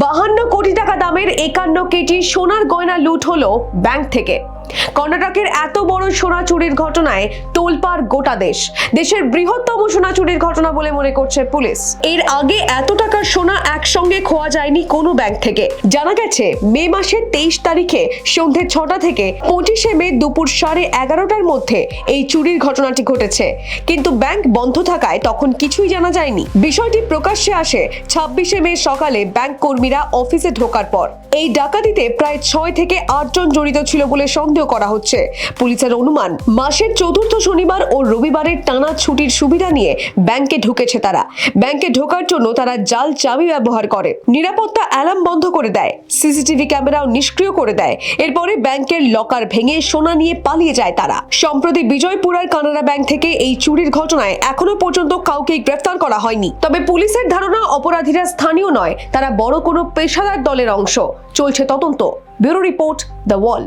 বাহান্ন কোটি টাকা দামের একান্ন কেজি সোনার গয়না লুট হলো ব্যাংক থেকে। কর্ণাটকের এত বড় সোনা চুরির ঘটনায় তোলপাড় গোটা দেশ। দেশের বৃহত্তম সোনা চুরির ঘটনা বলে মনে করছে পুলিশ। এর আগে এত টাকার সোনা একসঙ্গে খোয়া যায়নি কোনো ব্যাংক থেকে। জানা গেছে, মে মাসের তেইশ তারিখে সন্ধে ছটা থেকে পঁচিশে মে দুপুর সাড়ে এগারোটার মধ্যে এই চুরির ঘটনাটি ঘটেছে। কিন্তু ব্যাংক বন্ধ থাকায় তখন কিছুই জানা যায়নি। বিষয়টি প্রকাশ্যে আসে ছাব্বিশে মে সকালে ব্যাংক কর্মীরা অফিসে ঢোকার পর। এই ডাকাতিতে প্রায় ছয় থেকে আটজন জড়িত ছিল বলে সন্দেহ করা হচ্ছে। পুলিশের অনুমান, মাসের চতুর্থ শনিবার ও রবিবারের টানা ছুটির সুবিধা নিয়ে ব্যাংকে ঢুকেছে তারা। ব্যাংকে ঢোকার জন্য তারা জাল চাবি ব্যবহার করে। নিরাপত্তা অ্যালার্ম বন্ধ করে দেয়, সিসিটিভি ক্যামেরাও নিষ্ক্রিয় করে দেয়। এরপরে ব্যাংকের লকার ভেঙে সোনা নিয়ে পালিয়ে যায় তারা। সম্প্রতি বিজয়পুরার কানাড়া ব্যাংক থেকে এই চুরির ঘটনায় এখনও পর্যন্ত কাউকে গ্রেফতার করা হয়নি। তবে পুলিশের ধারণা, অপরাধীরা স্থানীয় নয়, তারা বড় কোনো পেশাদার দলের অংশ। চলছে তদন্ত। Bureau report, The Wall.